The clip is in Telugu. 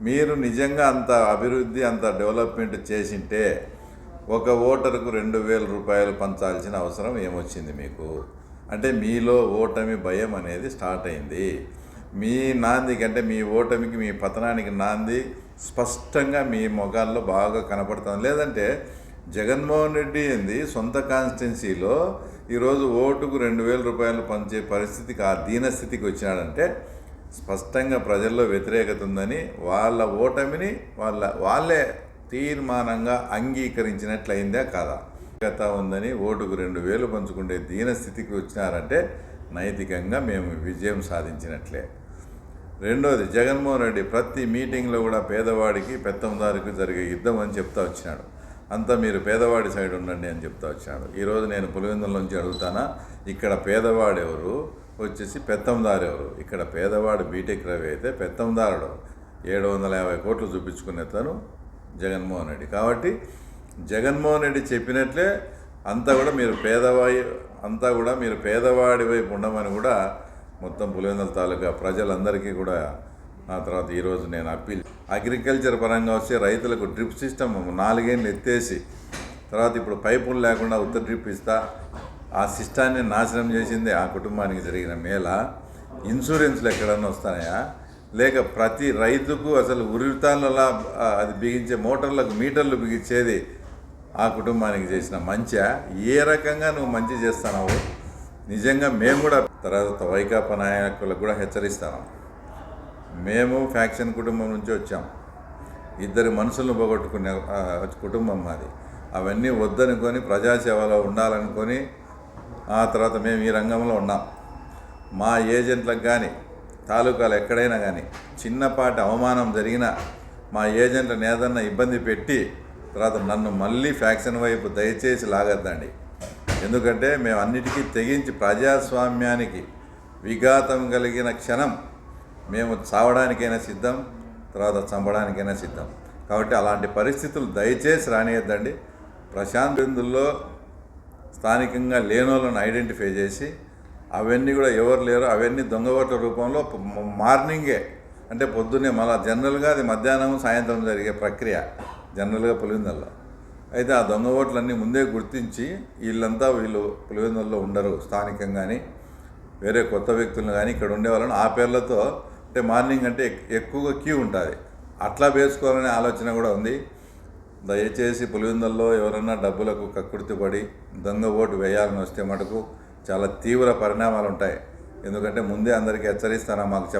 మీరు నిజంగా అంత అభివృద్ధి అంత డెవలప్మెంట్ చేసింటే ఒక ఓటరుకు రెండు వేల రూపాయలు పంచాల్సిన అవసరం ఏమొచ్చింది మీకు? అంటే మీలో ఓటమి భయం అనేది స్టార్ట్ అయింది. మీ నాందికి అంటే మీ ఓటమికి మీ పతనానికి నాంది స్పష్టంగా మీ మొగాల్లో బాగా కనపడుతుంది. లేదంటే జగన్మోహన్ రెడ్డి ఏంది? సొంత కాన్స్టిట్యున్సీలో ఈరోజు ఓటుకు రెండు వేల రూపాయలు పంచే పరిస్థితికి ఆ దీనస్థితికి వచ్చినాడంటే స్పష్టంగా ప్రజల్లో వ్యతిరేకత ఉందని వాళ్ళ ఓటమిని వాళ్ళ వాళ్ళే తీర్మానంగా అంగీకరించినట్లయిందే కదా? గత ఉందని ఓటుకు రెండు వేలు పంచుకుంటే దీనస్థితికి వచ్చినారంటే నైతికంగా మేము విజయం సాధించినట్లే. రెండోది జగన్మోహన్ రెడ్డి ప్రతి మీటింగ్లో కూడా పేదవాడికి పెత్తందారికి జరిగే యుద్ధం అని చెప్తా వచ్చినాడు. అంతా మీరు పేదవాడి సైడ్ ఉండండి అని చెప్తా వచ్చినాడు. ఈరోజు నేను పులివెందుల నుంచి అడుగుతానా? ఇక్కడ పేదవాడెవరు? వచ్చేసి పెత్తందారు ఎవరు? ఇక్కడ పేదవాడు బీటెక్ రవి అయితే పెత్తందారుడు. ఏడు వందల యాభై కోట్లు చూపించుకునే తను జగన్మోహన్ రెడ్డి. కాబట్టి జగన్మోహన్ రెడ్డి చెప్పినట్లే అంతా కూడా మీరు పేదవాయి అంతా కూడా మీరు పేదవాడి వైపు ఉండమని కూడా మొత్తం పులివెందుల తాలూకా ప్రజలందరికీ కూడా ఆ తర్వాత ఈరోజు నేను అప్పీల్. అగ్రికల్చర్ పరంగా వచ్చే రైతులకు డ్రిప్ సిస్టమ్ నాలుగేళ్ళు ఎత్తేసి తర్వాత ఇప్పుడు పైపులు లేకుండా ఉత్తర డ్రిప్ ఇస్తా ఆ సిస్టాన్ని నాశనం చేసింది ఆ కుటుంబానికి జరిగిన మేళ ఇన్సూరెన్స్లు ఎక్కడన్నా వస్తాయా? లేక ప్రతి రైతుకు అసలు ఉరితాళ్ళలా అది బిగించే మోటార్లకు మీటర్లు బిగించేది ఆ కుటుంబానికి చేసిన మంచి? ఏ రకంగా నువ్వు మంచి చేస్తున్నావు నిజంగా మేము కూడా తర్వాత వైకాపా నాయకులకు కూడా హెచ్చరిస్తాను. మేము ఫ్యాక్షన్ కుటుంబం నుంచి వచ్చాం. ఇద్దరు మనుషులను పోగొట్టుకునే కుటుంబం మాది. అవన్నీ వద్దనుకొని ప్రజాసేవలో ఉండాలనుకొని ఆ తర్వాత మేము ఈ రంగంలో ఉన్నాం. మా ఏజెంట్లకు కానీ తాలూకాలు ఎక్కడైనా కానీ చిన్నపాటి అవమానం జరిగినా మా ఏజెంట్లను ఏదన్నా ఇబ్బంది పెట్టి తర్వాత నన్ను మళ్ళీ ఫ్యాక్షన్ వైపు దయచేసి లాగద్దండి. ఎందుకంటే మేము అన్నిటికీ తెగించి ప్రజాస్వామ్యానికి విఘాతం కలిగిన క్షణం మేము చావడానికైనా సిద్ధం తర్వాత చంపడానికైనా సిద్ధం. కాబట్టి అలాంటి పరిస్థితులు దయచేసి రానియద్దండి. ప్రశాంత్ బిందుల్లో స్థానికంగా లేనోళ్ళను ఐడెంటిఫై చేసి అవన్నీ కూడా ఎవరు లేరు అవన్నీ దొంగ రూపంలో మార్నింగే అంటే పొద్దున్నే మళ్ళీ జనరల్గా అది మధ్యాహ్నం సాయంత్రం జరిగే ప్రక్రియ జనరల్గా పులివెందుల్లో. అయితే ఆ దొంగ ఓట్లన్నీ ముందే గుర్తించి వీళ్ళంతా వీళ్ళు పులివెందుల్లో ఉండరు స్థానికంగాని వేరే కొత్త వ్యక్తులను కానీ ఇక్కడ ఉండే వాళ్ళని ఆ పేర్లతో అంటే మార్నింగ్ అంటే ఎక్కువగా క్యూ ఉంటుంది. అట్లా వేసుకోవాలనే ఆలోచన కూడా ఉంది. దయచేసి పులివెందుల్లో ఎవరన్నా డబ్బులకు కక్కుర్తిపడి దొంగ ఓటు వేయాలని వస్తే మటుకు చాలా తీవ్ర పరిణామాలు ఉంటాయి ఎందుకంటే ముందే అందరికీ హెచ్చరిస్తానా మాకు చెప్ప